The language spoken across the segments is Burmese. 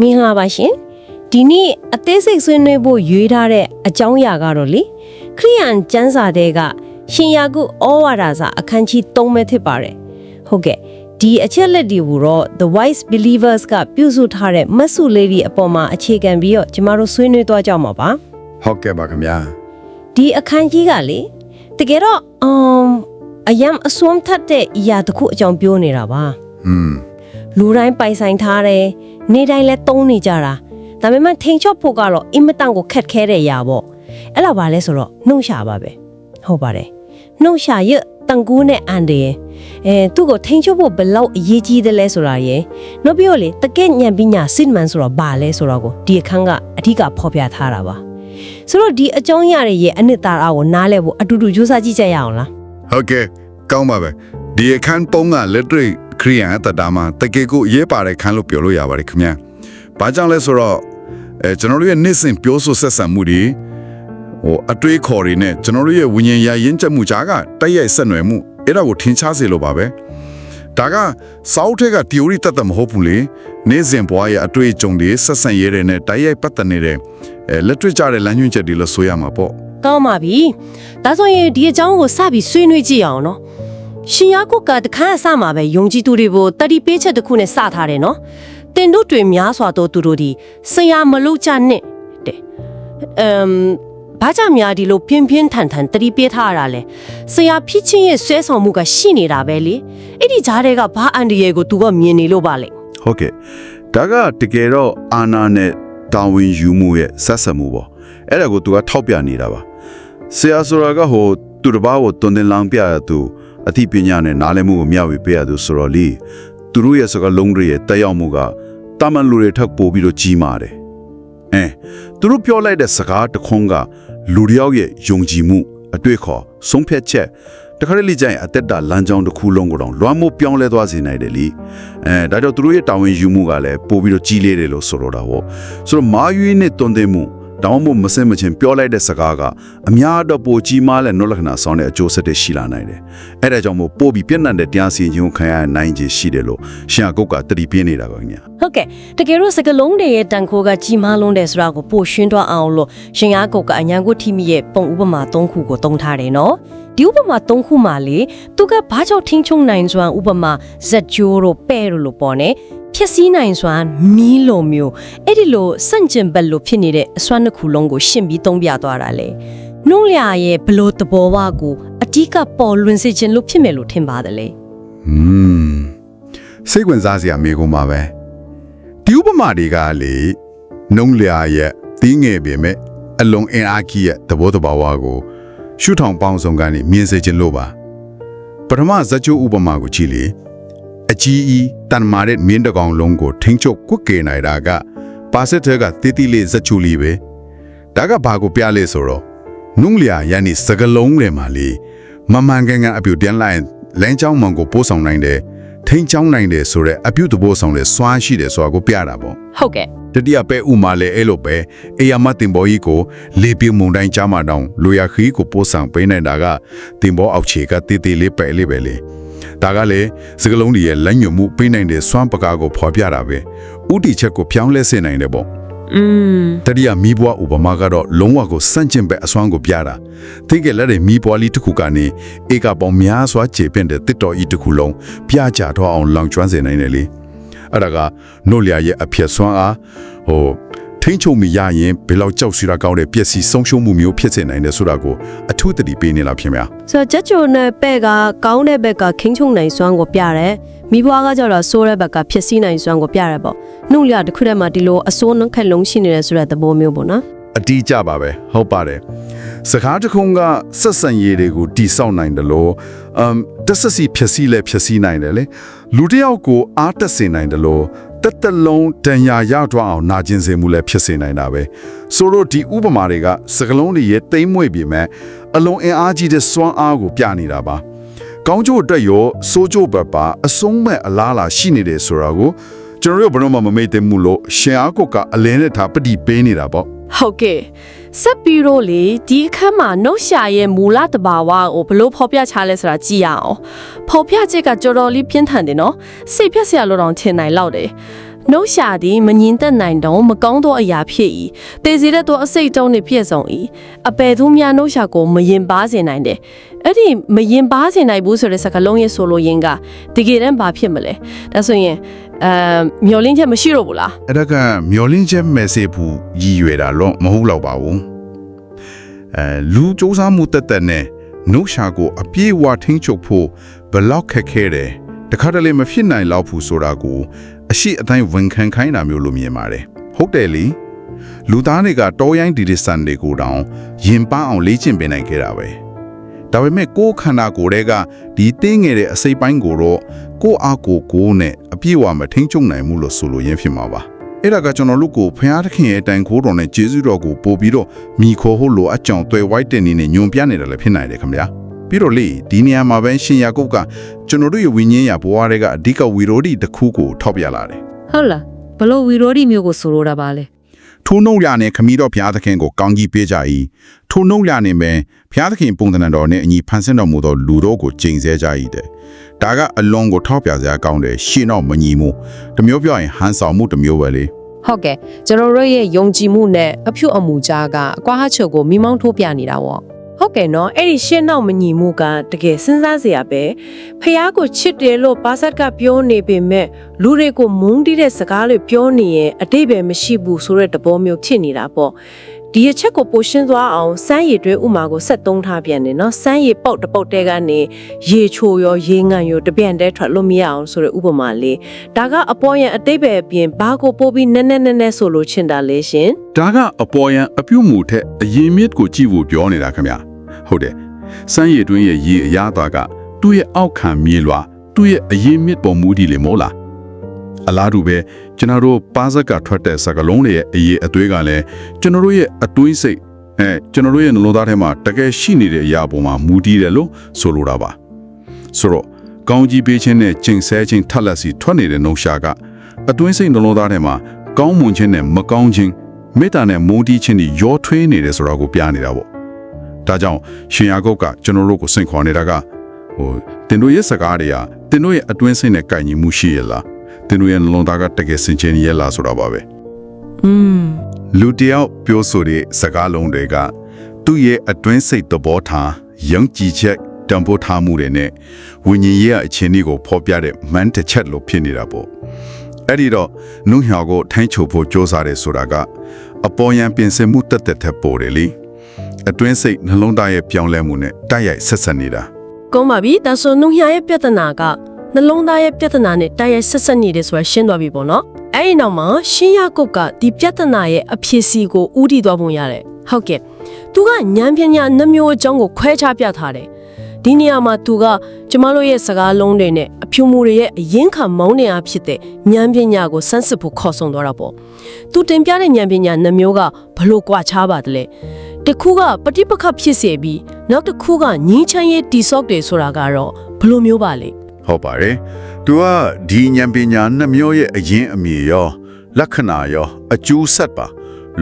မင်္ဂလာပါရှင်ဒီနေ့အသေးစိတ်ဆွေးနွေးဖို့ရွေးထားတဲ့အကြောင်းအရာကတော့လေခရိယန်ကျမ်းစာတဲ့ကရှင်ယာကုဩဝါဒစာအခန်းကြီး3ပဲဖြစ်ပါတယ်ဟုတ်ကဲ့ဒီအချက်လက်တွေကိုတော့ The Wise Believers ကပြုစုထားတဲ့မတ်စုလေးတွေအပေါ်မှာအခြေခံပြီးတော့ကျမတို့ဆွေးနွေးသွားကြမှာပါဟုတ်ကဲ့ပါခင်ဗျာဒီအခန်းကြီးကလေတကယ်တော့အမ်အယံအစွမ်းထက်တဲ့အရာတစ်ခုအကြောင်းပြောနေတာပါอืมလူတိုင်းပိုင်ဆိုင်ထားတယ် နေတိုင်းလဲသုံးနေကြတာဒါပေမဲ့ထိန်ချော့ဖို့ကတော့အင်မတန်ကိုခက်ခဲတဲ့အရာပေါ့အဲ့လိုပါလဲဆိုတော့နှုတ်ရှာပါပဲဟုတ်ပါတယ်နှုတ်ရှာရတန်ကူးနဲ့အန်တယ်အဲသူ့ကိုထိန်ချော့ဖို့ဘယ်လောက်အရေးကြီးတယ်လဲဆိုတာရယ်နောက်ပြီးတော့လေတကယ့်ညံပညာစစ်မှန်ဆိုတော့ဘာလဲဆိုတော့ကိုဒီအခန်းကအဓိကဖော်ပြထားတာပါဆိုတော့ဒီအကြောင်းအရာတွေရဲ့အနှစ်သာရကိုနားလည်ဖို့အတူတူစူးစမ်းကြည့်ကြရအောင်လားဟုတ်ကဲ့ကောင်းပါပဲဒီအခန်းပုံးကလက်တွေ့ ခရိယန်အတ္တတာမှာတကယ်ကိုအရေးပါတဲ့ခန်းလို့ပြောလို့ရပါတယ်ခင်ဗျာဘာကြောင့်လဲဆိုတော့အဲကျွန်တော်တို့ရဲ့နေ့စဉ်ပြောဆိုဆက်ဆံမှုတွေဟိုအတွေးခေါ်တွေနဲ့ကျွန်တော်တို့ရဲ့ဝิญဉာဏ်ရရင်ချက်မှုကြားကတိုက်ရိုက်ဆက်နွယ်မှုအဲ့ဒါကိုထင်ရှားစေလို့ပါပဲဒါကစောက်ထက်က theory တတ်တတ်မဟုတ်ဘူးလေနေ့စဉ်ဘဝရဲ့အတွေ့အကြုံတွေဆက်ဆံရေးတွေနဲ့တိုက်ရိုက်ပတ်သက်နေတဲ့အဲလက်တွေ့ကြတဲ့လမ်းညွှန်ချက်တွေလို့ဆိုရမှာပေါ့ကောင်းပါပြီဒါဆိုရင်ဒီအကြောင်းကိုစပြီးဆွေးနွေးကြည့်အောင်နော် ရှင်ယာကုတ်ကတခါအစမှာပဲယုံကြည်သူတွေကိုတတိပေးချက်တစ်ခုနဲ့စထားတယ်နော်တင်တို့တွေများစွာသောသူတို့ဒီဆရာမလို့ကြနဲ့တဲ့အမ်ဘာကြောင့်များဒီလိုပြင်းပြင်းထန်ထန်တတိပေးထားရတာလဲဆရာဖြစ်ချင်းရဲ့ဆွဲဆောင်မှုကရှိနေတာပဲလေအဲ့ဒီကြားတွေကဘာအန်ဒီယေကိုသူကမြင်နေလို့ပါလေဟုတ်ကဲ့ဒါကတကယ်တော့အာနာနဲ့တာဝန်ယူမှုရဲ့ဆက်ဆက်မှုပေါ့အဲ့ဒါကိုသူကထောက်ပြနေတာပါဆရာဆိုတာကဟိုသူတစ်ပါးကိုတွင်တင်လောင်ပြရသူ အသိပညာနဲ့နားလည်မှုကိုမျှဝေပေးရသူဆိုတော့လေသူတို့ရဲ့စကားလုံးတွေရဲ့တက်ရောက်မှုကတာမန်လူတွေထက်ပိုပြီးတော့ကြီးမာတယ်အဲသူတို့ပြောလိုက်တဲ့စကားတစ်ခွန်းကလူတစ်ယောက်ရဲ့ယုံကြည်မှုအတွေ့ခေါ်ဆုံးဖြတ်ချက်တခါတလေကျရင်အသက်တာလမ်းကြောင်းတစ်ခုလုံးကိုတော့လွှမ်းမိုးပြောင်းလဲသွားစေနိုင်တယ်လीအဲဒါကြောင့်သူတို့ရဲ့တာဝန်ယူမှုကလည်းပိုပြီးတော့ကြီးလေးတယ်လို့ဆိုလိုတာပေါ့ဆိုတော့မာယူနဲ့တွန်တင်မှု တောင်းမှုမစင်မချင်းပြောလိုက်တဲ့စကားကအများတော့ပိုကြီးမားတဲ့နောလက္ခဏာဆောင်တဲ့အကျိုးဆက်တွေရှိလာနိုင်တယ်အဲ့ဒါကြောင့်မို့ပိုပြီးပြည့်နှံ့တဲ့တရားစီရင်ခြင်းကိုခံရနိုင်ခြေရှိတယ်လို့ရှင်အကုတ်ကတတိပြင်းနေတာပါခင်ဗျာဟုတ်ကဲ့တကယ်လို့စကလုံးတွေရဲ့တန်ခိုးကကြီးမားလွန်းတယ်ဆိုတာကိုပို့ရှင်းသွားအောင်လို့ရှင်ရကုတ်ကအညာကိုထိမိရဲ့ပုံဥပမာ၃ခုကိုသုံးထားတယ်နော်ဒီဥပမာ၃ခုမှာလေသူကဘာကြောင့်ထင်းချုံနိုင်စွမ်းဥပမာဇက်ဂျိုးတို့ပဲ့တို့လို့ပေါ့ね ဖြစ်စည်းနိုင်စွမ်းမီးလိုမျိုးအဲ့ဒီလိုစန့်ကျင်ဘက်လိုဖြစ်နေတဲ့အစွမ်းတစ်ခုလုံးကိုရှင်းပြီးသုံးပြသွားတာလေနှုံးလျာရဲ့ဘလို့တဘောဝကိုအဓိကပေါ်လွင်စေခြင်းလို့ဖြစ်မယ်လို့ထင်ပါတယ်လေอืมစိတ်ဝင်စားစရာမေးခွန်းပါပဲဒီဥပမာတွေကလေနှုံးလျာရဲ့တင်းငယ်ပေမဲ့အလုံးအင်အားကြီးရဲ့သဘောတဘာဝကိုရှုထောင်ပေါင်းစုံကနေမြင်စေခြင်းလို့ပါပထမဇက်ချိုးဥပမာကိုကြည့်လေ အကြီးအီတန်မာတဲ့မင်းတကောင်လုံးကိုထိန်းချုပ်ကွက်ကယ်နိုင်တာကပါစက်ထဲကတီတီလေးဇက်ချိုးလေးပဲဒါကဘာကိုပြလဲဆိုတော့နှုံးလျာယန်ဒီစကလုံးတွေမှာလေမမှန်ကန်ကန်အပြူတန်းလိုက်ရင်လမ်းကြောင်းမှန်ကိုပို့ဆောင်နိုင်တယ်ထိန်းချောင်းနိုင်တယ်ဆိုတော့အပြုတ်တပိုးဆောင်တဲ့စွမ်းရှိတယ်ဆိုတာကိုပြတာပေါ့ဟုတ်ကဲ့တတိယပဲဥမာလဲအဲ့လိုပဲအေယာမတင်ဘောကြီးကိုလေပြင်းမုန်တိုင်းကြားမှာတောင်လူရခီးကိုပို့ဆောင်ပေးနေတာကတင်ဘောအောက်ခြေကတေးသေးလေးပဲလေးပဲလေ ဒါကလေစကလုံးတွေရဲ့လက်ညွတ်မှုပေးနိုင်တဲ့စွမ်းပကားကိုဖော်ပြတာပဲဥတီချက်ကိုပြောင်းလဲစေနိုင်တယ်ပေါ့อืมတတိယမီးပွားဥပမာကတော့လုံးဝကိုစန့်ကျင်ပဲအစွမ်းကိုပြတာသိကြလက်တဲ့မီးပွားလေးတစ်ခုကနေဧကပေါင်းများစွာခြေပင့်တဲ့တစ်တော်ဤတစ်ခုလုံးပြကြတော့အောင်လောင်ကျွမ်းစေနိုင်တယ်လေအဲ့ဒါကနို့လျာရဲ့အဖြစ်စွမ်းအားဟို ထိန်းချုပ်မိရရင်ဘယ်လောက်ကြောက်စီတာကောင်းတဲ့ပျက်စီးဆုံးရှုံးမှုမျိုးဖြစ်စေနိုင်တယ်ဆိုတာကိုအထူးသတိပေးနေလားဖြစ်မလားဆိုတော့ချက်ချိုနဲ့ပဲ့ကကောင်းတဲ့ဘက်ကခင်းချုံနိုင်စွမ်းကိုပြတယ်မိဘွားကကြတော့ဆိုးတဲ့ဘက်ကဖြစ်စည်းနိုင်စွမ်းကိုပြတယ်ပေါ့နှုတ်လျတစ်ခုတည်းမှာဒီလိုအစိုးနှက်ခက်လုံးရှိနေတယ်ဆိုတဲ့သဘောမျိုးပေါ့နော်အတီးကြပါပဲဟုတ်ပါတယ်စကားတစ်ခုကဆက်ဆံရေးတွေကိုတိဆောက်နိုင်တယ်လို့အမ်တက်ဆက်စီဖြစ်စီလဲဖြစ်စီနိုင်တယ်လေလူတစ်ယောက်ကိုအားတက်စေနိုင်တယ်လို့ တက်တက်လုံးတန်ရာရထွားအောင်နာကျင်စေမှုလဲဖြစ်စေနိုင်တာပဲဆိုတော့ဒီဥပမာတွေကစကလုံးတွေရဲ့တိမ့်မွေ့ပြီမဲ့အလုံးအင်အားကြီးတဲ့စွမ်းအားကိုပြနေတာပါကောင်းကျိုးအတွက်ရောစိုးကျိုးဘက်ပါအဆုံးမဲ့အလားအလာရှိနေတယ်ဆိုတာကိုကျွန်တော်တို့ဘယ်တော့မှမမေ့သင့်ဘူးလို့ရှင်အားကုတ်ကအလင်းနဲ့ထားပတိပေးနေတာပေါ့ ဟုတ်ကဲ့ဆက်ပြီးတော့လေဒီအခန်းမှာနှုတ်ရှာရဲ့မူလတဘာဝကိုဘလို့ဖော်ပြချလဲဆိုတာကြည့်ရအောင်ဖော်ပြချက်ကတော်တော်လေးပြင်းထန်တယ်နော်စိတ်ဖြတ်စရာလိုတောင်ထင်နိုင်လောက်တယ်နှုတ်ရှာသည်မငင်းသက်နိုင်တော့မကောင်းသောအရာဖြစ်၏တေစီတဲ့သောအစိတ်တုံးနှင့်ပြည့်စုံ၏အပေသူများနှုတ်ရှာကိုမရင်ပါစေနိုင်တယ်အဲ့ဒီမရင်ပါစေနိုင်ဘူးဆိုတဲ့စကားလုံးရဲ့ဆိုလိုရင်းကတကယ်တမ်းဘာဖြစ်မလဲဒါဆိုရင် အဲမျောလင်းချက်မရှိတော့ဘူးလားအဲ့ဒါကမျောလင်းချက်မဲ့စေဘူးရည်ရွယ်တာတော့မဟုတ်တော့ပါဘူးအဲလူစူးစမ်းမှုတက်တက်နဲ့နှုတ်ရှာကိုအပြေးဝထင်းချုပ်ဖို့ဘယ်လောက်ခက်ခဲတယ်တခါတလေမဖြစ်နိုင်တော့ဘူးဆိုတာကိုအရှိအတိုင်းဝန်ခံခိုင်းတာမျိုးလိုမြင်ပါတယ်ဟုတ်တယ်လေလူသားတွေကတောရိုင်းဒီဒီစန်တွေကိုတောင်ရင်ပန်းအောင်လေ့ကျင့်ပေးနိုင်ခဲ့တာပဲ ဒါပေမဲ့ကိုယ်ခန္ဓာကိုယ်တွေကဒီတင်းငယ်တဲ့အစိပ်ပိုင်းကိုတော့ကိုယ့်အားကိုယ်ကိုယ်နဲ့အပြည့်အဝမထိန်ချုပ်နိုင်ဘူးလို့ဆိုလိုရင်းဖြစ်မှာပါအဲ့ဒါကကျွန်တော်တို့ကိုဖျားသခင်ရဲ့တိုင်ခိုးတော်နဲ့ဂျေဇုတော်ကိုပို့ပြီးတော့မိခိုးဟုတ်လို့အကြောင်းတွေ့ဝိုက်တဲ့နေနဲ့ညွန်ပြနေတယ်လည်းဖြစ်နိုင်တယ်ခင်ဗျာပြီးတော့လေဒီနေရာမှာပဲရှင်ယာကုပ်ကကျွန်တော်တို့ရဲ့ဝိညာဉ်ရဘဝတွေကအဓိကဝီရိုဒီတစ်ခုကိုထောက်ပြလာတယ်ဟုတ်လားဘလို့ဝီရိုဒီမျိုးကိုဆိုလိုတာပါလဲ ထိုနှုတ်ရနဲ့ခမီးတော်ဘုရားသခင်ကိုကောင်းကြီးပေးကြ၏ထိုနှုတ်ရနဲ့ပဲဘုရားသခင်ပုံသဏ္ဍာန်တော်နဲ့အညီဖန်ဆင်းတော်မူသောလူတို့ကိုကျင့်စေကြ၏တဲ့ဒါကအလွန်ကိုထောက်ပြစရာကောင်းတယ်ရှင်းတော့မညီမှုတစ်မျိုးပြောရင်ဟန်ဆောင်မှုတစ်မျိုးပဲလေဟုတ်ကဲ့ကျွန်တော်တို့ရဲ့ယုံကြည်မှုနဲ့အဖြူအမူကြားကအကွာဟချုပ်ကိုမိမောင်းထိုးပြနေတာပေါ့ ဟုတ်ကဲ့နော်အဲ့ဒီရှင်းနောက်မညီမှုကတကယ်စဉ်းစားစရာပဲဖះကိုချစ်တယ်လို့ပါဆတ်ကပြောနေပေမဲ့လူတွေကိုမုန်းတီးတဲ့စကားတွေပြောနေရင်အတိတ်ပဲမရှိဘူးဆိုတဲ့သဘောမျိုးဖြစ်နေတာပေါ့ဒီအချက်ကိုပိုရှင်းသွားအောင်စမ်းရည်တွဲဥမာကိုဆက်သုံးထားပြန်တယ်နော်စမ်းရည်ပေါက်တစ်ပေါက်တဲကနေရေချိုရောရေငံရောတပြန်တဲထွက်လို့မရအောင်ဆိုတဲ့ဥပမာလေးဒါကအပေါ်ရန်အတိတ်ပဲအပြင်ဘာကိုပို့ပြီးနက်နက်နက်နက်ဆိုလို့ချင်တာလဲရှင်ဒါကအပေါ်ယံအပြုတ်မှုထက်အရင်မြစ်ကိုကြည့်ဖို့ပြောနေတာခင်ဗျ ဟုတ်တယ်စမ်းရည်တွင်းရဲ့ရေအရသာကသူ့ရဲ့အောက်ခံမြေလွာသူ့ရဲ့အရင်မြစ်ပေါ်မူတည်လေမို့လားအလားတူပဲကျွန်တော်တို့ပါဇက်ကထွက်တဲ့စကလုံးတွေရဲ့အရေးအသွေးကလည်းကျွန်တော်တို့ရဲ့အတွင်းစိတ်အဲကျွန်တော်တို့ရဲ့နှလုံးသားထဲမှာတကယ်ရှိနေတဲ့အရာပေါ်မှာမူတည်တယ်လို့ဆိုလိုတာပါဆိုတော့ကောင်းကြီးပေးခြင်းနဲ့ကျင့်ဆဲခြင်းထက်လက်စီထွက်နေတဲ့နှုံရှာကအတွင်းစိတ်နှလုံးသားထဲမှာကောင်းမွန်ခြင်းနဲ့မကောင်းခြင်းမေတ္တာနဲ့မုန်းတီးခြင်းတွေရောထွေးနေတယ်ဆိုတာကိုပြနေတာပေါ့ ဒါကြောင့်ရှင်ယာကုတ်ကကျွန်တော်တို့ကိုစိန်ခေါ်နေတာကဟိုတင်တို့ရဲ့စကားတွေကတင်တို့ရဲ့အတွင်းစိတ်နဲ့ကြိုင်ညီမှုရှိရလားတင်တို့ရဲ့နှလုံးသားကတကယ်စင်ကြင်ရဲ့လားဆိုတာပါပဲ อืม လူတယောက်ပြောဆိုတဲ့စကားလုံးတွေကသူ့ရဲ့အတွင်းစိတ်သဘောထားယုံကြည်ချက်တံပိုးထားမှုတွေနဲ့ဝိညာဉ်ရေးအခြေအနေကိုဖော်ပြတဲ့မန်တစ်ချက်လို့ဖြစ်နေတာပေါ့အဲ့ဒီတော့နုညောကိုထိုင်းချုပ်ဖို့စ조사တယ်ဆိုတာကအပေါ်ယံပြင်ဆင်မှုတက်တက်ထက်ပေါ်တယ်လေ အတွင်းစိတ်နှလုံးသားရဲ့ပြောင်းလဲမှုနဲ့တိုက်ရိုက်ဆက်ဆက်နေတာကုန်းပါပြီဒါဆိုနှုံညာရဲ့ပြဿနာကနှလုံးသားရဲ့ပြဿနာနဲ့တိုက်ရိုက်ဆက်ဆက်နေတယ်ဆိုတာရှင်းသွားပြီပေါ့နော်အဲ့ဒီနောက်မှာရှင်းရကုတ်ကဒီပြဿနာရဲ့အဖြစ်စီကိုဥတီသွားပုံရတယ်ဟုတ်ကဲ့သူကဉာဏ်ပညာနှမျိုးအကြောင်းကိုခွဲခြားပြထားတယ်ဒီနေရာမှာသူကကျမတို့ရဲ့စကားလုံးတွေနဲ့အဖြူမှုတွေရဲ့အရင်ခံမောင်းနေအားဖြစ်တဲ့ဉာဏ်ပညာကိုစမ်းစစ်ဖို့ခေါ်ဆောင်သွားတာပေါ့သူတင်ပြတဲ့ဉာဏ်ပညာနှမျိုးကဘလို့ကွာခြားပါတလဲ တစ်ခုကပฏิပက္ခဖြစ်စေပြီးနောက်တစ်ခုကငင်းချမ်းရဲ့တိဆော့တယ်ဆိုတာကတော့ဘလို့မျိုးပါလဲ ဟုတ်ပါတယ်။ तू ကဒီဉာဏ်ပညာနှစ်မျိုးရဲ့အရင်အမြင်ရောလက္ခဏာရောအကျိုးဆက်ပါ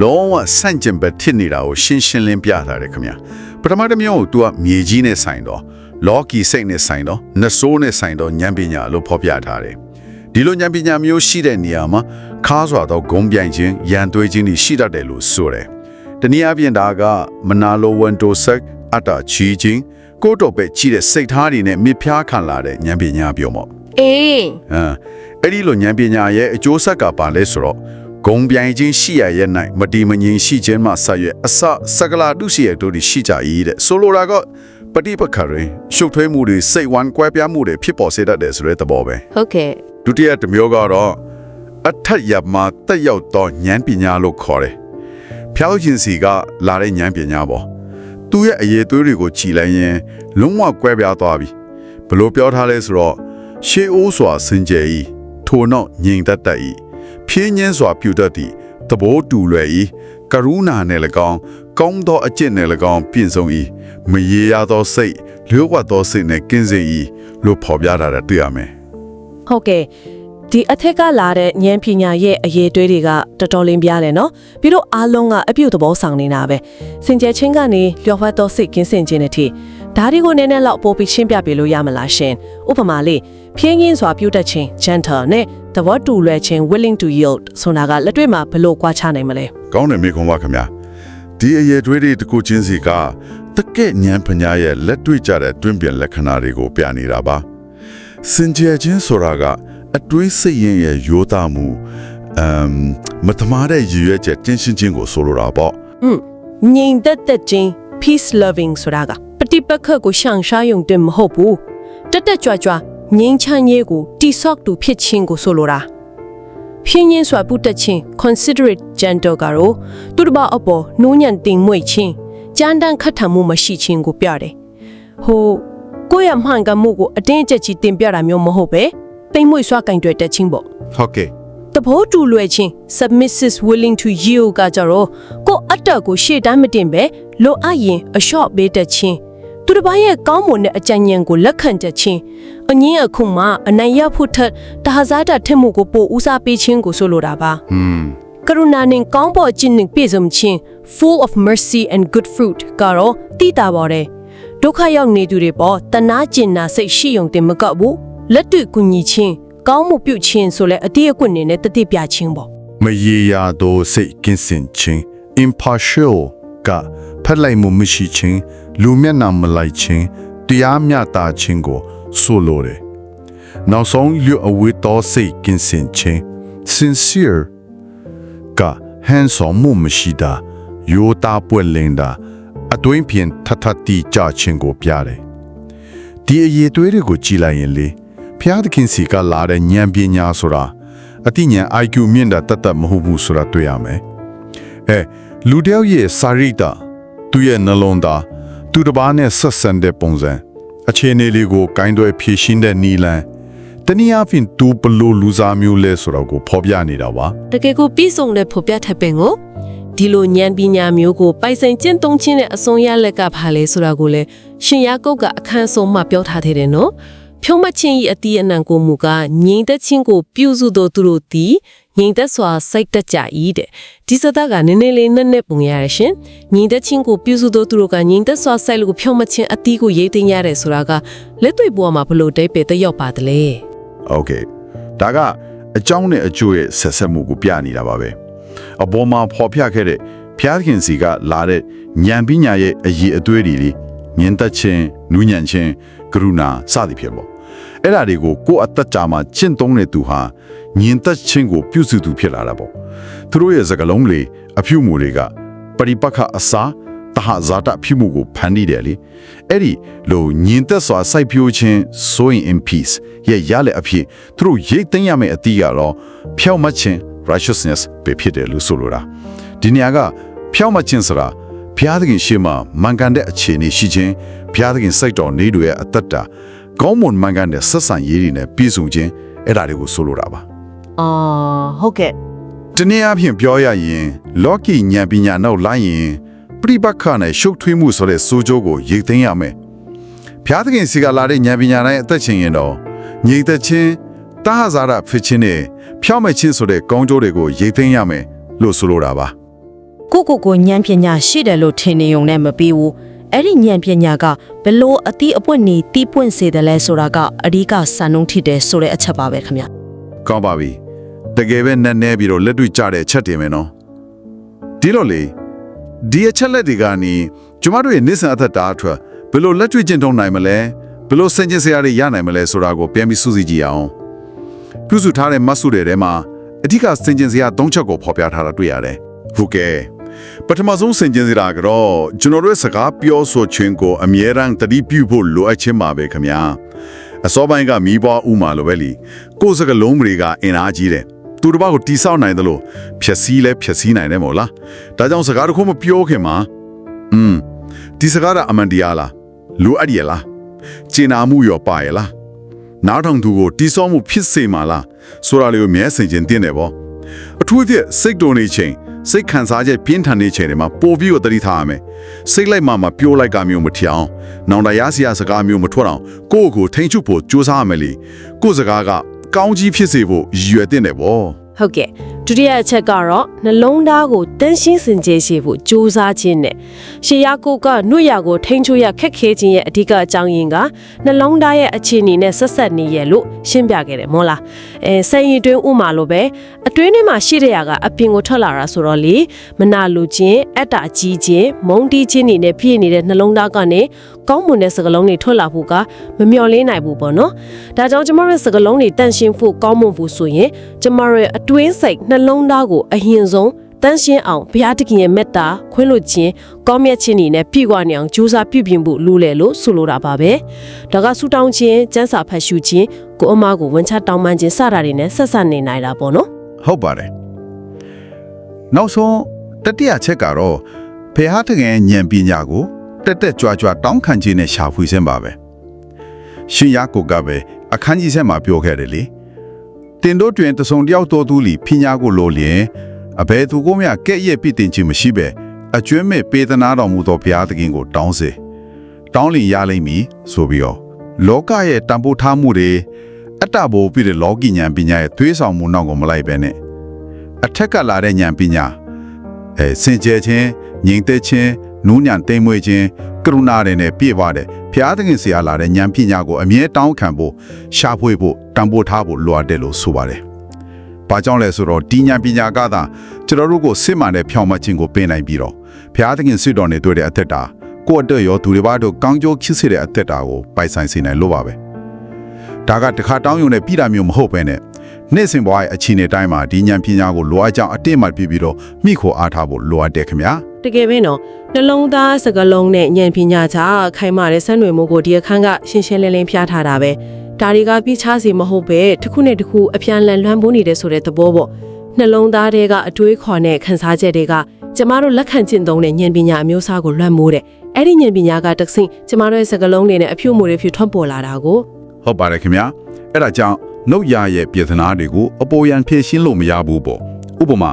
လုံးဝဆန့်ကျင်ဘက်ဖြစ်နေတာကိုရှင်းရှင်းလင်းပြထားတယ်ခင်ဗျာ။ပထမတစ်မျိုးကို तू ကမြေကြီးနဲ့ဆိုင်တော့လော်ကီစိတ်နဲ့ဆိုင်တော့နဆိုးနဲ့ဆိုင်တော့ဉာဏ်ပညာလို့ဖော်ပြထားတယ်။ဒီလိုဉာဏ်ပညာမျိုးရှိတဲ့နေရာမှာခါစွာတော့ဂုံပြိုင်ခြင်းရန်သွေးခြင်းတွေရှိတတ်တယ်လို့ဆိုတယ်။ တနည်းအားဖြင့်ဒါကမနာလိုဝန်တိုဆက်အတ္တချီခြင်းကိုယ့်တော့ပဲကြည့်တဲ့စိတ်ထားတွေနဲ့မြစ်ဖျားခံလာတဲ့ဉာဏ်ပညာပြောမော့အေးဟမ်အဲ့ဒီလိုဉာဏ်ပညာရဲ့အကျိုးဆက်ကပါလဲဆိုတော့ဂုံပြိုင်ခြင်းရှိရရဲ့၌မတီမငြိမ်ရှိခြင်းမှဆက်ရွယ်အစစကလာတုရှိရတို့ဒီရှိကြ၏တဲ့ဆိုလိုတာကပฏิပက္ခတွေရှုပ်ထွေးမှုတွေစိတ်ဝမ်းကွဲပြားမှုတွေဖြစ်ပေါ်စေတတ်တယ်ဆိုတဲ့သဘောပဲဟုတ်ကဲ့ဒုတိယတစ်မျိုးကတော့အထက်ရမှာတက်ရောက်သောဉာဏ်ပညာလို့ခေါ်တယ် ဖျောက်ခြင်းစီကလာတဲ့ဉာဏ်ပညာပေါ့သူရဲ့အရေးသွေးတွေကိုခြိလိုက်ရင်လုံးဝကွဲပြားသွားပြီဘလို့ပြောထားလဲဆိုတော့ရှေးအိုးစွာစင်ကြယ်ဤထိုနောက်ငြိမ်သက်တတ်ဤဖြင်းညင်းစွာပြုတတ်သည်သဘောတူလွယ်ဤကရုဏာနဲ့၎င်းကောင်းသောအကျင့်နဲ့၎င်းပြည့်စုံဤမရေရသောစိတ်လျှို့ဝှက်သောစိတ်နဲ့ကင်းစင်ဤလို့ဖော်ပြထားတာတွေ့ရမယ်ဟုတ်ကဲ့ ဒီအထက်ကလာတဲ့ဉာဏ်ပညာရဲ့အရေးတွေးတွေကတော်တော်လေးပြားတယ်နော်ပြီးတော့အားလုံးကအပြုတ်သဘောဆောင်နေတာပဲစင်ကြယ်ချင်းကနေလျှော်ဖတ်သောစိတ်ကင်းစင်ခြင်းနဲ့ထိဒါတွေကိုနည်းနည်းလောက်ပို့ပြီးရှင်းပြပေးလို့ရမလားရှင်ဥပမာလေးဖြင်းရင်းစွာပြုတ်တက်ခြင်း gentle နဲ့သဘောတူလွယ်ခြင်း willing to yield ဆိုတာကလက်တွေ့မှာဘယ်လိုကွာခြားနိုင်မလဲကောင်းတယ်မေခွန်ပါခင်ဗျာဒီအရေးတွေးတွေတစ်ခုချင်းစီကတကယ့်ဉာဏ်ပညာရဲ့လက်တွေ့ကြတဲ့တွင်းပြန်လက္ခဏာတွေကိုပြနေတာပါစင်ကြယ်ခြင်းဆိုတာက အတွေးစိတ်ရင်ရဲ့ရိုးသားမှုအမ်မတမာတဲ့ရည်ရွယ်ချက်တင်းရှင်းခြင်းကိုဆိုလိုတာပေါ့ငြိမ်သက်သက်ခြင်း peace loving ဆိုတာကပฏิပတ်ခတ်ကိုရှောင်ရှားယုံတင်မဟုတ်ဘူးတက်တက်ကြွကြွငြိမ်းချမ်းရေးကိုတိဆောက်တူဖြစ်ခြင်းကိုဆိုလိုတာဖြင်းရင်းစွာပုတ်တက်ခြင်း considerate gentle ကတော့သူတစ်ပါအပေါ်နှိုးညံ့တင်မွေ့ခြင်းကြမ်းတမ်းခတ်ထန်မှုမရှိခြင်းကိုပြတယ်ဟိုကိုယ့်ရဲ့မှန်ကန်မှုကိုအတင်းအကျပ်ကြီးတင်ပြတာမျိုးမဟုတ်ပဲပိ တ်မွေ့စွာကင်တွယ်တက်ခြင်းပေါ့ဟုတ်ကဲ့တဘောတူလွယ်ချင်း submissive willing to yield ကကြတော့ကိုယ့်အတ္တကိုရှေ့တန်းမတင်ပဲလိုအပ်ရင်အလျှော့ပေးတတ်ခြင်းသူတစ်ပါးရဲ့ကောင်းမွန်တဲ့အကြံဉာဏ်ကိုလက်ခံတတ်ခြင်းအငင်းအခုမှအနိုင်ရဖို့ထက်တဟဇာတာထက်မှုကိုပိုဦးစားပေးခြင်းကိုဆိုလိုတာပါဟွန်းကရုဏာနဲ့ကောင်းပေါ်ခြင်းနဲ့ပြည့်စုံခြင်း full of mercy and good fruit ကတော့တည်တာပါတယ်ဒုက္ခရောက်နေသူတွေပေါ်တနာကျင်နာစိတ်ရှိုံတင်မကပ်ဘူး လက်တွေ့ကူညီခြင်းကောင်းမှုပြုခြင်းဆိုလဲအတိအကွနေနဲ့တတိပြခြင်းပေါ့မရေရာသောစိတ်ကင်းစင်ခြင်း impartial ကဖက်လိုက်မှုမရှိခြင်းလူမျက်နှာမလိုက်ခြင်းတရားမျှတခြင်းကိုဆိုလိုတယ်။နောက်ဆုံးလူအဝိသောစိတ်ကင်းစင်ခြင်း sincere ကဟန်ဆောင်မှုမရှိတာယောတာပွက်လင်းတာအတွင်းဖြင့်ထထတီကြခြင်းကိုပြတယ်။ဒီအရေးသွေးတွေကိုကြည်လိုက်ရင်လေ ဖျားသခင်စီကလာတဲ့ဉာဏ်ပညာဆိုတာအတိညာဉ် IQ မြင့်တာတတ်တတ်မဟုတ်ဘူးဆိုတာတွေ့ရမယ်။အဲလူတယောက်ရဲ့စာရိတ္တသူ့ရဲ့နှလုံးသားသူတစ်ပါးနဲ့ဆက်ဆံတဲ့ပုံစံအခြေအနေလေးကိုဂိုင်းတွယ်ဖြည့်ရှင်းတဲ့နီလန်တနည်းအားဖြင့်သူဘလို့လူစားမျိုးလဲဆိုတော့ကိုဖော်ပြနေတာပါတကယ်ကိုပြီးဆုံးတဲ့ဖော်ပြထပ်ပင်ကိုဒီလိုဉာဏ်ပညာမျိုးကိုပိုင်ဆိုင်ကျင့်သုံးခြင်းနဲ့အစွန်ရလက်ကဘာလဲဆိုတာကိုလည်းရှင်ရကုတ်ကအခန်းဆုံးမှပြောထားသေးတယ်နော် ဖြုံးမချင်းဤအတီးအနံကိုမူကငြိမ်သက်ခြင်းကိုပြုစုတော်သူတို့သည်ငြိမ်သက်စွာစိတ်တက်ကြ၏တဲ့ဒီစတာကနည်းနည်းလေးနဲ့နဲ့ပုံရရရှင်ငြိမ်သက်ခြင်းကိုပြုစုတော်သူတို့ကငြိမ်သက်စွာစိတ်လို့ဖြုံးမချင်းအတီးကိုရေးသိမ်းရတယ်ဆိုတာကလက်တွေ့ဘဝမှာဘလို့တိတ်ပဲတက်ရောက်ပါတလဲ โอเคဒါကအကြောင်းနဲ့အကျိုးရဲ့ဆက်ဆက်မှုကိုပြနေတာပါပဲအပေါ်မှာဖော်ပြခဲ့တဲ့ဖျားခင်စီကလာတဲ့ဉာဏ်ပညာရဲ့အည်အသွေးတွေလေမြင်တတ်ခြင်းနူးညံ့ခြင်း ကရုဏာစသည်ဖြစ်ပေါ့အဲ့ဒါတွေကိုကိုယ့်အသက်တာမှာကျင့်သုံးတဲ့သူဟာဉာဏ်သက်ခြင်းကိုပြုစုသူဖြစ်လာတာပေါ့သူတို့ရဲ့စကားလုံးလေအဖြူမူတွေကပရိပက္ခအစားတဟဇာတဖြစ်မှုကိုဖန်တီးတယ်လေအဲ့ဒီလိုညင်သက်စွာစိုက်ပျိုးခြင်း sowing in peace ရဲ့ရလက်အဖြစ်သူတို့ရိတ်သိမ်းရမယ့်အတီးကတော့ဖြောက်မှတ်ခြင်း righteousness ပဲဖြစ်တယ်လို့ဆိုလိုတာဒီနေရာကဖြောက်မှတ်ခြင်းဆိုတာဘုရားသခင်ရှေ့မှာမှန်ကန်တဲ့အခြေအနေရှိခြင်း ဘုရားသခင်စိတ်တော်နေတွေရဲ့အသက်တာကောင်းမွန်မှန်ကန်တဲ့ဆက်ဆံရေးတွေနဲ့ပြည့်စုံခြင်းအဲ့ဒါတွေကိုဆိုလိုတာပါအာဟုတ်ကဲ့တနည်းအားဖြင့်ပြောရရင် လော်ကီဉာဏ်ပညာနောက်လိုက်ရင်ပြိပက္ခနဲ့ရှုပ်ထွေးမှုဆိုတဲ့စိုးကြိုးကိုရိတ်သိမ်းရမယ်။ဖျားသခင်စီကလာတဲ့ဉာဏ်ပညာတိုင်းအသက်ရှင်ရင်တော့ငြိမ်သက်ခြင်းတာဟဇာရဖြစ်ခြင်းနဲ့ဖြောင်းမဲ့ခြင်းဆိုတဲ့ကောင်းကျိုးတွေကိုရိတ်သိမ်းရမယ်လို့ဆိုလိုတာပါကိုကိုကိုဉာဏ်ပညာရှိတယ်လို့ထင်နေုံနဲ့မပြီးဘူး အဲ့ဒီဉာဏ်ပညာကဘလို့အတိအပွင့်နေတီးပွင့်စေတယ်လဲဆိုတာကအဓိကစံနှုန်းထိတယ်ဆိုတဲ့အချက်ပါပဲခင်ဗျ။ကောင်းပါပြီ။တကယ်ပဲနဲ့နဲပြီးတော့လက်တွေ့ကြတဲ့အချက်တင်မယ်နော်။ဒီလိုလေဒီအချက်လက်တွေကနေကျမတို့ရဲ့နေ့စဉ်အသက်တာအထွတ်ဘယ်လိုလက်တွေ့ကျင့်သုံးနိုင်မလဲဘယ်လိုစင်ကျင်စရာတွေရနိုင်မလဲဆိုတာကိုပြန်ပြီးစူးစီးကြည့်အောင်။ပြုစုထားတဲ့မတ်စုတွေထဲမှာအဓိကစင်ကျင်စရာ၃ချက်ကိုဖော်ပြထားတာတွေ့ရတယ်။ဟုတ်ကဲ့ ပထမဆုံးစင်ကျင်စရာကတော့ကျွန်တော်တို့ရဲ့စကားပြောဆိုခြင်းကိုအမြဲတမ်းတတိပြုဖို့လိုအပ်ခြင်းပါပဲခင်ဗျာအစောပိုင်းကမီးပွားဥမာလိုပဲလीကိုယ်စကလုံးတွေကအင်အားကြီးတယ်သူတစ်ပါးကိုတိဆောက်နိုင်တယ်လို့ဖြက်စီးလဲဖြက်စီးနိုင်တယ်မို့လားဒါကြောင့်စကားတစ်ခုမပြောခင်မှာอืมဒီစကားကအမှန်တရားလားလိုအပ်ရလားကျင်နာမှုရောပါရလားနားထောင်သူကိုတိဆောက်မှုဖြစ်စေမှာလားဆိုတာလေးကိုမြဲဆင်ခြင်တင်တယ်ပေါ့အထူးသဖြင့်စိတ်တုန်နေချိန် စိတ်ခံစားချက်ပြင်းထန်နေချိန်တွေမှာပိုပြီးတော့တတိထားရမယ်စိတ်လိုက်မှမှပြိုးလိုက်ကမျိုးမထျောင်းနောင်တရစရာစကားမျိုးမထွက်အောင်ကိုယ့်ကိုယ်ထိန်ချုပ်ဖို့ကြိုးစားရမယ်လေကိုယ့်စကားကကောင်းကြီးဖြစ်စေဖို့ရည်ရွယ်တင်တယ်ပေါ့ဟုတ်ကဲ့ ဒုတိယအချက်ကတော့နှလုံးသားကိုတန်းရှင်းစင်ကြယ်စေဖို့ကြိုးစားခြင်းနဲ့ရှေးရကုတ်ကနှုတ်ရကိုထိန်းချုပ်ရခက်ခဲခြင်းရဲ့အဓိကအကြောင်းရင်းကနှလုံးသားရဲ့အခြေအနေနဲ့ဆက်ဆက်နေရလို့ရှင်းပြခဲ့တယ်မို့လားအဲစိတ်ရည်တွင်းဥမာလိုပဲအတွင်းထဲမှာရှိတဲ့ຢာကအပြင်ကိုထွက်လာတာဆိုတော့လေမနာလိုခြင်းအတ္တကြီးခြင်းမုန်းတီးခြင်းတွေနဲ့ပြည့်နေတဲ့နှလုံးသားကနေ ကောင်းမွန်တဲ့စကားလုံးတွေထွက်လာဖို့ကမမျှော်လင့်နိုင်ဘူးပေါ့နော်ဒါကြောင့်ကျမတို့ရဲ့စကားလုံးတွေတန့်ရှင်းဖို့ကောင်းမွန်ဖို့ဆိုရင်ကျမတို့ရဲ့အတွင်းစိတ်နှလုံးသားကိုအရင်ဆုံးတန့်ရှင်းအောင်ဘုရားသခင်ရဲ့မေတ္တာခွင့်လွှတ်ခြင်းကောင်းမြတ်ခြင်းတွေနဲ့ပြည့်ဝနေအောင်ကြိုးစားပြုပြင်ဖို့လိုလေလို့ဆိုလိုတာပါပဲဒါကဆူတောင်းခြင်းစံစာဖတ်ရှုခြင်းကိုအမကိုဝန်ချတောင်းပန်ခြင်းစတာတွေနဲ့ဆက်ဆက်နေနိုင်တာပေါ့နော်ဟုတ်ပါတယ်နောက်ဆုံးတတိယချက်ကတော့ဖေဟာတကယ်ဉာဏ်ပညာကို တက်တက်ကြွကြွတောင်းခံခြင်းနဲ့ရှာဖွေခြင်းပါပဲရှင်ယာကိုကပဲအခန်းကြီးဆက်မှာပြောခဲ့တယ်လေတင်တို့တွင်တဆုံတယောက်တော်သူလီပညာကိုလိုလျင်အဘယ်သူကိုမျှကဲ့ရဲ့ပြစ်တင်ခြင်းမရှိပဲအကျွမ်းမဲ့ပေးသနာတော်မူသောဘုရားသခင်ကိုတောင်းစေတောင်းလင်ရလိမ့်မည်ဆိုပြီးတော့လောကရဲ့တန်ဖိုးထားမှုတွေအတ္တဘိုလ်ပြည့်တဲ့လောကီဉာဏ်ပညာရဲ့သွေးဆောင်မှုနောက်ကိုမလိုက်ပဲနဲ့အထက်ကလာတဲ့ဉာဏ်ပညာအဲစင်ကြယ်ခြင်းငြိမ်သက်ခြင်း နူးညံ့တိမ်မွေ့ခြင်းကရုဏာတွေနဲ့ပြည့်ပါတယ်ဘုရားသခင်ဆရာလာတဲ့ဉာဏ်ပညာကိုအမြဲတောင်းခံဖို့ရှာဖွေဖို့တန်ဖိုးထားဖို့လိုအပ်တယ်လို့ဆိုပါတယ်။ဘာကြောင့်လဲဆိုတော့ဒီဉာဏ်ပညာကသာကျွန်တော်တို့ကိုစစ်မှန်တဲ့ဖြောင့်မတ်ခြင်းကိုပေးနိုင်ပြီးတော့ဘုရားသခင်ဆွတော်နေတွေ့တဲ့အသက်တာကိုယ့်အတွက်ရောသူတွေဘာတို့ကောင်းကျိုးဖြစ်စေတဲ့အသက်တာကိုပိုင်ဆိုင်စေနိုင်လို့ပါပဲ။ဒါကတခါတောင်းယုံနဲ့ပြည်တာမျိုးမဟုတ်ပဲနဲ့ နေ့စဉ်ဘဝရဲ့အခြေအနေတိုင်းမှာဒီဉာဏ်ပညာကိုလိုအပ်ကြောင်းအတိတ်မှပြပြီးတော့မိခိုအားထားဖို့လိုအပ်တယ်ခင်ဗျာ။တကယ်ပဲနော်နှလုံးသားစကလုံးနဲ့ဉာဏ်ပညာကြားခိုင်မာတဲ့ဆက်နွယ်မှုကိုဒီအခန်းကရှင်းရှင်းလင်းလင်းပြထားတာပဲဒါတွေကပြချစီမဟုတ်ပဲတစ်ခုနဲ့တစ်ခုအပြန်လန်လွှမ်းမိုးနေတဲ့ဆိုတဲ့သဘောပေါ့နှလုံးသားတွေကအတွေးခေါ်တဲ့ခန်းစားချက်တွေကကျမတို့လက်ခံကျင့်သုံးတဲ့ဉာဏ်ပညာအမျိုးအစားကိုလွှမ်းမိုးတယ်အဲ့ဒီဉာဏ်ပညာကတစ်ဆင့်ကျမတို့ရဲ့စကလုံးတွေနဲ့အဖြူမိုးတွေဖြူထွက်ပေါ်လာတာကိုဟုတ်ပါတယ်ခင်ဗျာအဲ့ဒါကြောင့် နှုတ်ရရဲ့ပြည်သနာတွေကိုအပေါ်ယံဖြည့်ရှင်းလို့မရဘူးပေါ့ဥပမာ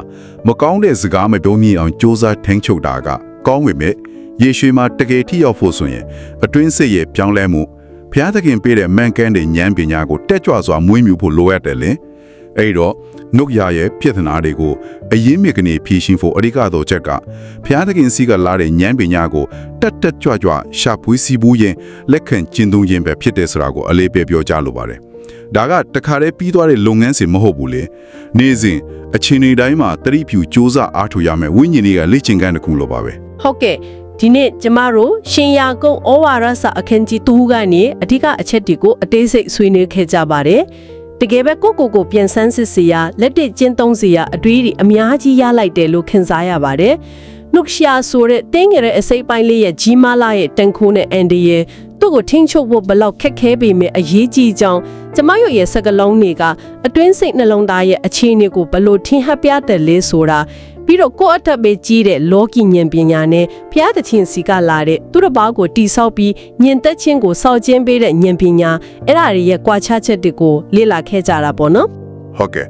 မကောင်းတဲ့စကားမပြောမိအောင်စ조사ထိန်ချုပ်တာကကောင်းဝင်မဲ့ယေရှုမှာတကယ်ထိရောက်ဖို့ဆိုရင်အတွင်းစိတ်ရဲ့ပြောင်းလဲမှုဘုရားသခင်ပေးတဲ့မန်ကန်တဲ့ဉာဏ်ပညာကိုတက်ကြွစွာမွေးမြူဖို့လိုအပ်တယ်လေအဲ့တော့နှုတ်ရရဲ့ပြည်သနာတွေကိုအရင်းမြစ်ကနေဖြည့်ရှင်းဖို့အဓိကတော့ချက်ကဘုရားသခင်စီကလာတဲ့ဉာဏ်ပညာကိုတက်တက်ကြွကြွရှာဖွေစီဘူးရင်လက်ခံကျင့်သုံးခြင်းပဲဖြစ်တယ်ဆိုတာကိုအလေးပေးပြောကြလိုပါတယ်။ ဒါကတခါတည်းပြီးသွားတဲ့လုပ်ငန်းစဉ်မဟုတ်ဘူးလေ။နေ့စဉ်အချိန်တွေတိုင်းမှာတတိဖြူစ조사အားထုတ်ရမယ်ဝိညာဉ်တွေကလေ့ကျင့်ခန်းတစ်ခုလိုပါပဲဟုတ်ကဲ့ဒီနေ့ကျမတို့ရှင်ယာကုန်းဩဝါဒစာအခန်းကြီး2ကနေအဓိကအချက်တွေကိုအသေးစိတ်ဆွေးနွေးခဲ့ကြပါတယ်။တကယ်ပဲကိုကိုကိုပြန်ဆန်းစစ်စီရလက်တစ်ကျင်းသုံးစီရအတွေးတွေအများကြီးရလိုက်တယ်လို့ခန်းစားရပါတယ်။ နှုတ်ရှာဆိုတဲ့တင်းငယ်တဲ့အစိပ်ပိုင်းလေးရဲ့ကြီးမားလာရဲ့တန်ခိုးနဲ့အန်ဒီရဲ့သူ့ကိုထိန်းချုပ်ဖို့ဘလောက်ခက်ခဲပေမဲ့အရေးကြီးကြောင်းကျမတို့ရဲ့စကလုံးတွေကအတွင်းစိတ်နှလုံးသားရဲ့အခြေအနေကိုဘလို့ထင်ဟပ်ပြတယ်လဲဆိုတာပြီးတော့ကိုယ့်အထက်ပဲကြီးတဲ့လောကီဉာဏ်ပညာနဲ့ဘုရားသခင်စီကလာတဲ့သူတစ်ပါးကိုတိဆောက်ပြီးဉာဏ်သက်ခြင်းကိုစောင့်ခြင်းပေးတဲ့ဉာဏ်ပညာအဲ့ဒါတွေရဲ့ကွာခြားချက်တွေကိုလေ့လာခဲ့ကြတာပေါ့နော်ဟုတ်ကဲ့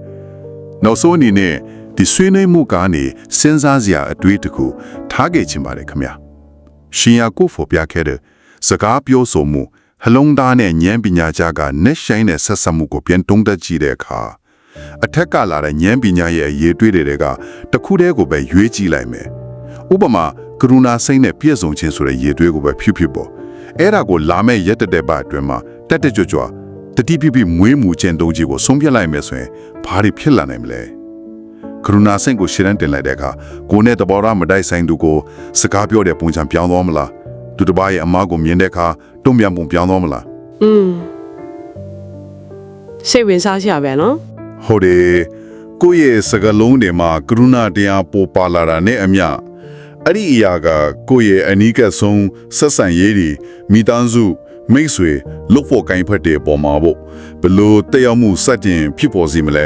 နောက်ဆုံးအနေနဲ့ ဒီဆွေးနွေးမှုကနေစဉ်းစားစရာအတွေ့အကြုံထားခဲ့ချင်ပါတယ်ခင်ဗျာရှင်ယာကိုဖော်ပြခဲ့တဲ့စကားပြောဆိုမှုဟလုံးသားနဲ့ဉာဏ်ပညာကြားကနဲ့ဆိုင်တဲ့ဆက်ဆက်မှုကိုပြန်တုံးတက်ကြည့်တဲ့အခါအထက်ကလာတဲ့ဉာဏ်ပညာရဲ့အရေးတွေးတွေကတစ်ခုတည်းကိုပဲရွေးကြည့်လိုက်မယ်ဥပမာကရုဏာစိတ်နဲ့ပြည့်စုံခြင်းဆိုတဲ့ရည်တွေးကိုပဲဖြူဖြူပေါ်အဲ့ဒါကိုလာမဲ့ရက်တတဲ့ပါအတွင်းမှာတက်တက်ကြွကြွတတိပိပိမွေးမှုခြင်းတုံးကြီးကိုဆုံးဖြတ်လိုက်မယ်ဆိုရင်ဘာတွေဖြစ်လာနိုင်မလဲ ကရုဏာစိတ်ကိုရှင်းတန်းတင်လိုက်တဲ့အခါကိုယ်နဲ့တဘောရမတိုက်ဆိုင်သူကိုစကားပြောတဲ့ပုံစံပြောင်းသွားမလားသူတစ်ပါးရဲ့အမားကိုမြင်တဲ့အခါတုံ့ပြန်ပုံပြောင်းသွားမလားอืมစိတ်ဝင်စားစရာပဲနော်ဟုတ်တယ်ကိုယ့်ရဲ့စကားလုံးတွေမှာကရုဏာတရားပေါ်ပါလာတာနဲ့အမျှအဲ့ဒီအရာကကိုယ့်ရဲ့အနီးကပ်ဆုံးဆက်ဆံရေးတွေမိသားစုမိတ်ဆွေလုပ်ဖို့ကိုင်းဖက်တဲ့ပုံမှာပေါ့ဘလို့တရားမှုစတင်ဖြစ်ပေါ်စီမလဲ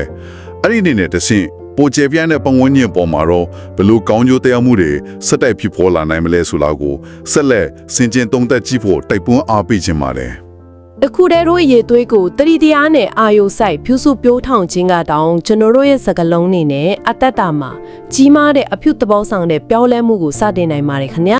အဲ့ဒီနေနဲ့တဆင့် ပိုကျပြန့်တဲ့ပတ်ဝန်းကျင်ပေါ်မှာတော့ဘလို့ကောင်းကျိုးတရားမှုတွေစက်တိုက်ဖြစ်ပေါ်လာနိုင်မလဲဆိုတော့ကိုဆက်လက်စင်ကျင်သုံးသက်ကြည့်ဖို့တိုက်တွန်းအားပေးခြင်းပါတယ်တခုတည်းတို့ရေသွေးကိုတတိတရားနဲ့အာယုဆိုင်ဖြူစုပြိုးထောင်ခြင်းကတောင်ကျွန်တော်တို့ရဲ့စကလုံးနေနဲ့အတ္တတာမှာကြီးမားတဲ့အဖြူသဘောဆောင်တဲ့ပြောင်းလဲမှုကိုစတင်နိုင်ပါတယ်ခင်ဗျာ